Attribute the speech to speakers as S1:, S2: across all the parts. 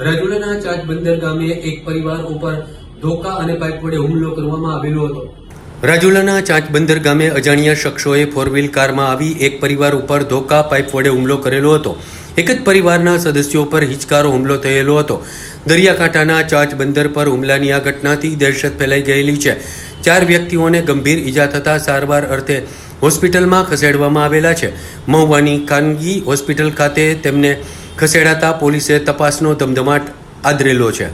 S1: રાજુલાના ચાચ બંદર ગામે એક પરિવાર ઉપર ધોકા અને પાઇપ વડે હુમલો કરવામાં આવેલો હતો. રાજુલાના ચાંચ બંદર ગામે અજાણ્યા શખ્સોએ ફોર વ્હીલ કારમાં આવી એક પરિવાર ઉપર ધોકા, પાઇપ વડે હુમલો કરેલો હતો. એક જ પરિવારના સદસ્યો પર હિચકારો હુમલો થયેલો હતો. દરિયાકાંઠાના ચાંચ બંદર પર હુમલાની આ ઘટનાથી દહેશત ફેલાઈ ગયેલી છે. ચાર વ્યક્તિઓને ગંભીર ઈજા થતાં સારવાર અર્થે હોસ્પિટલમાં ખસેડવામાં આવેલા છે. મહુવાની ખાનગી હોસ્પિટલ ખાતે તેમને ખસેડાતા પોલીસે તપાસનો ધમધમાટ આદરેલો છે.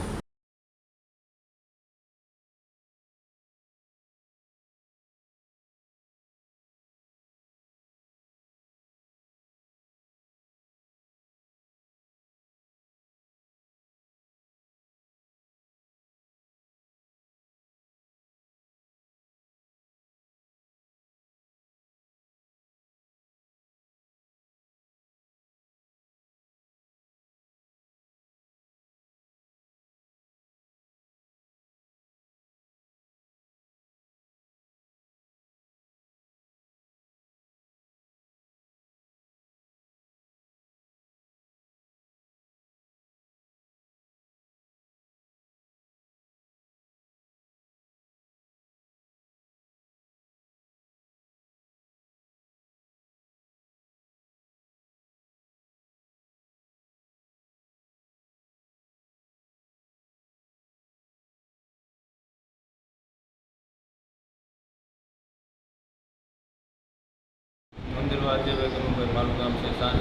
S2: મંદિરમાં આજે ભાઈ મારું ગામ છે સાંજ.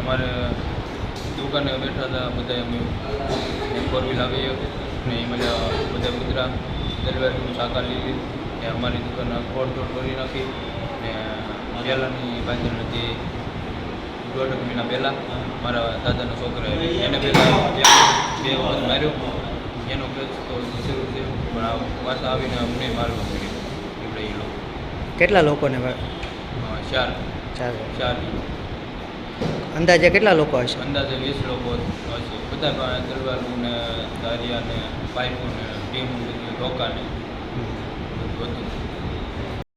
S2: અમારે દુકાને બેઠા હતા બધા અમે ફોર વ્હીલ આવી ને એમાં જ બધા કૂતરા દરબારનું સાકાર લીધી ને અમારી દુકાન ખોડતોડ કરી નાખી ને પહેલાંની બાંધણ હતી દોઢ મહિના પહેલાં મારા દાદાના છોકરો એને પહેલાં બે વખત માર્યો. એનો કેસ તો શરૂ થયો. પણ આ પાછા આવીને અમને મારવા મળ્યો એવડે એ લોકો.
S3: કેટલા લોકોને
S2: ચાર.
S3: ચાર.
S2: ચાર.
S3: અંદાજે કેટલા લોકો હશે?
S2: અંદાજે વીસ લોકો હશે. બધા તલવારું ને ધારિયા ને પાઇપો ને ટીમ ધોકા ને. બધું હતું.